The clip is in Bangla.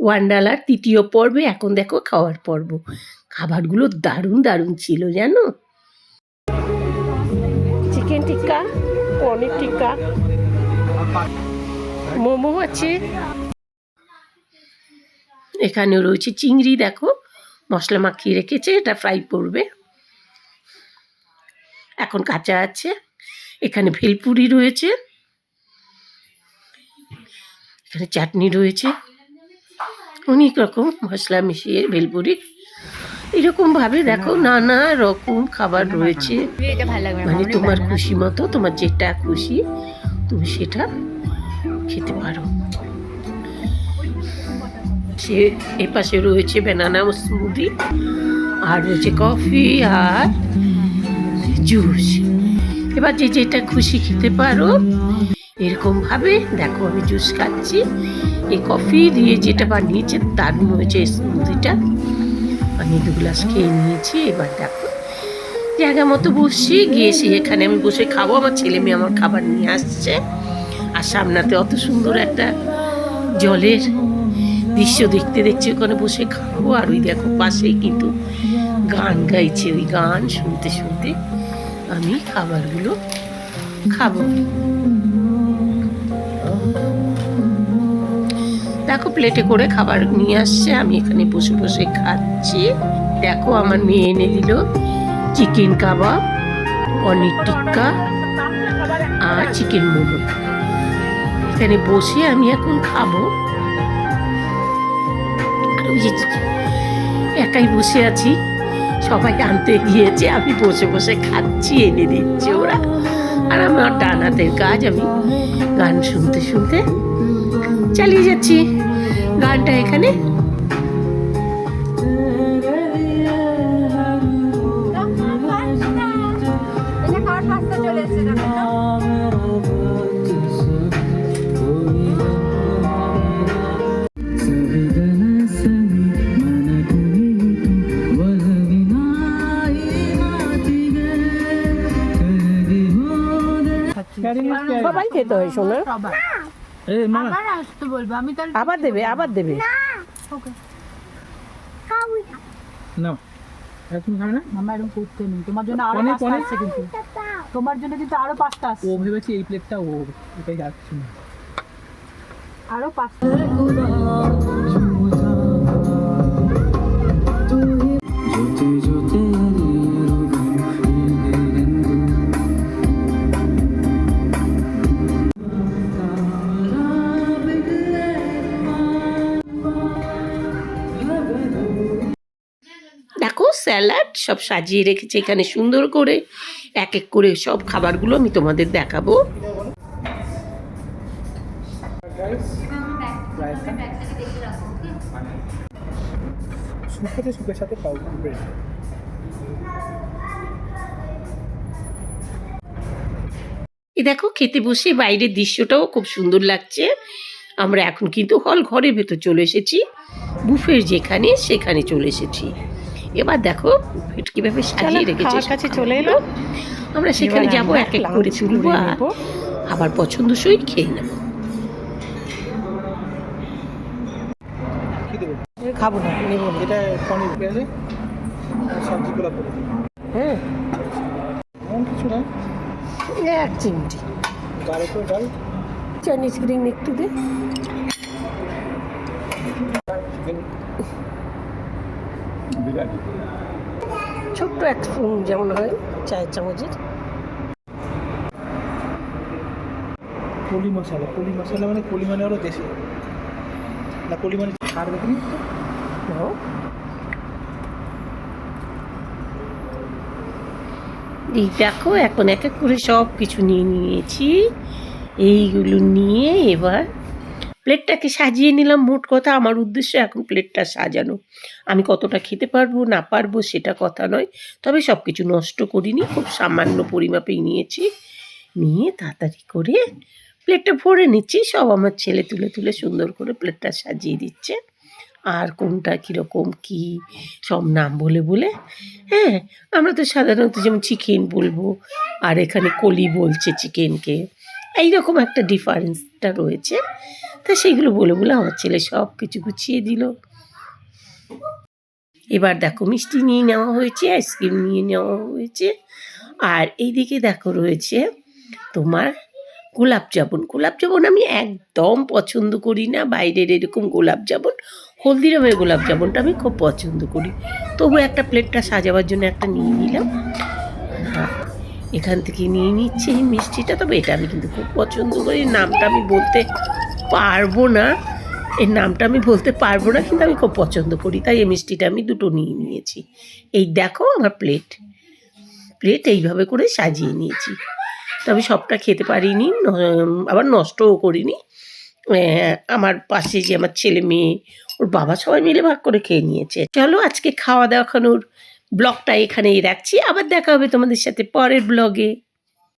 ওয়ান্ডালার তৃতীয় পর্বে এখন দেখো খাওয়ার পর্ব। খাবারগুলো দারুণ দারুণ ছিল জানো? চিকেন টিক্কা পনির টিক্কা মোমো আছে। এখানে রয়েছে চিংড়ি দেখো মশলা মাখিয়ে রেখেছে এটা ফ্রাই করবে। এখন কাঁচা আছে এখানে ভেলপুরি রয়েছে এখানে চাটনি রয়েছে। অনেক রকম মশলা মিশিয়ে ভেলপুরি এরকমভাবে দেখো নানা রকম খাবার রয়েছে। মানে তোমার খুশি মতো তোমার যেটা খুশি তুমি সেটা খেতে পারো। সে এপাশে রয়েছে ব্যানানা স্মুদি আর রয়েছে কফি আর জুস এবার যে যেটা খুশি খেতে পারো এরকম ভাবে দেখো আমি জুস খাচ্ছি। এই কফি দিয়ে যেটা বানিয়েছে দারুণ হয়েছে স্মুদিটা, আমি দু গ্লাস খেয়ে নিয়েছি, এবার দেখো। জায়গা মতো বসছি গিয়েছি এখানে আমি বসে খাব, আমার ছেলে মেয়ে আমার খাবার নিয়ে আসছে। আর সামনাতে অত সুন্দর একটা জলের দৃশ্য দেখতে দেখছি, ওখানে বসে খাব। আর ওই দেখো পাশেই কিন্তু গান গাইছে, ওই গান শুনতে শুনতে আমি খাবারগুলো খাব। দেখো প্লেটে করে খাবার নিয়ে আসছে। আমি এখানে বসে বসে খাচ্ছি। দেখো, আমার মেয়ে এনে দিল চিকেন কাবাব পনির টিক্কা আর চিকেন মোমো। এখানে বসে আমি এখন খাব। আর একাই বসে আছি, সবাই আনতে গিয়েছে, আমি বসে বসে খাচ্ছি, এনে দিচ্ছে ওরা। আর আমার ডান হাতের কাজ, আমি গান শুনতে শুনতে চালিয়ে যাচ্ছি। গানটা এখানে। সবাই খেতে হয় আবার আসতে বলব আমি তাহলে আবার দেবে আবার দেবে। না। তুমি খাবে না। মামা এরকম করতে নেই। তোমার জন্য আরও পাঁচটা পনির? কিন্তু। তোমার জন্য কিন্তু আরও পাঁচটা আসছে ও ভেবেছি এই প্লেটটা ও এটাই যাচ্ছে না। আরও পাঁচটা। স্যালাড সব সাজিয়ে রেখেছে এখানে সুন্দর করে। এক এক করে সব খাবারগুলো আমি তোমাদের দেখাবো। সাথে ব্রেড এই দেখো খেতে বসে বাইরের দৃশ্যটাও খুব সুন্দর লাগছে। আমরা এখন কিন্তু হল ঘরের ভেতর চলে এসেছি। বুফের যেখানে সেখানে চলে এসেছি। এবার দেখো কীভাবে সাজিয়ে রেখেছে কাছে চলে এলো। আমরা সেখানে যাব এক এক করে তুলবো আর আবার পছন্দসই খেয়ে নেব। খাব না নেব না। এটা পনির পেঁয়াজে সবজিগুলো পড়ে হ্যাঁ এমন কিছু না। এক চিমটি। গাড়ি করে ডাল। চাইনিজ গ্রিন একটু দে। বিরিয়ানি। ছোট্ট এক স্পুন যেমন হয় চায়ের চামচের। কলি মশলা কলি মশলা মানে কলি মানে আরও দেশি। না কলি মানে সার দেখিনি এই দেখো এখন এক এক করে সব কিছু নিয়ে নিয়েছি। এইগুলো নিয়ে এবার প্লেটটাকে সাজিয়ে নিলাম, মোট কথা আমার উদ্দেশ্য এখন প্লেটটা সাজানো। আমি কতটা খেতে পারব, না পারব সেটা কথা নয়, তবে সব কিছু নষ্ট করিনি, খুব সামান্য পরিমাপেই নিয়েছি। নিয়ে তাড়াতাড়ি করে প্লেটটা ভরে নিচ্ছি, সব আমার ছেলে তুলে তুলে সুন্দর করে প্লেটটা সাজিয়ে দিচ্ছে। আর কোনটা কীরকম কী, সব নাম বলে বলে। হ্যাঁ আমরা তো সাধারণত যেমন চিকেন বলব, আর এখানে কলি বলছে চিকেনকে। এইরকম একটা ডিফারেন্সটা রয়েছে। তা সেইগুলো বলে বলে আমার ছেলে সব কিছু গুছিয়ে দিল। এবার দেখো মিষ্টি নিয়ে নেওয়া হয়েছে, আইসক্রিম নিয়ে নেওয়া হয়েছে। আর এইদিকে দেখো রয়েছে তোমার গোলাপ জামুন। গোলাপ জামুন আমি একদম পছন্দ করি না, বাইরের এরকম গোলাপ জামুন। হলদিরামের গোলাপ জামুনটা আমি খুব পছন্দ করি। তবু একটা প্লেটটা সাজাবার জন্য একটা নিয়ে নিলাম। হ্যাঁ এখান থেকে নিয়ে নিচ্ছি এই মিষ্টিটা। তবে এটা আমি কিন্তু খুব পছন্দ করি। নামটা আমি বলতে পারব না। এর নামটা আমি বলতে পারব না, কিন্তু আমি খুব পছন্দ করি। তাই এই মিষ্টিটা আমি দুটো নিয়ে নিয়েছি। এই দেখো আমার প্লেট প্লেট এইভাবে করে সাজিয়ে নিয়েছি। তবে সবটা খেতে পারিনি আবার নষ্টও করিনি। আমার পাশে যে আমার ছেলে মেয়ে, ওর বাবা সবাই মিলে ভাগ করে খেয়ে নিয়েছে। চলো আজকে খাওয়া দাওয়া খানোর ব্লগটা এখানেই রাখছি। আবার দেখা হবে তোমাদের সাথে পরের ব্লগে।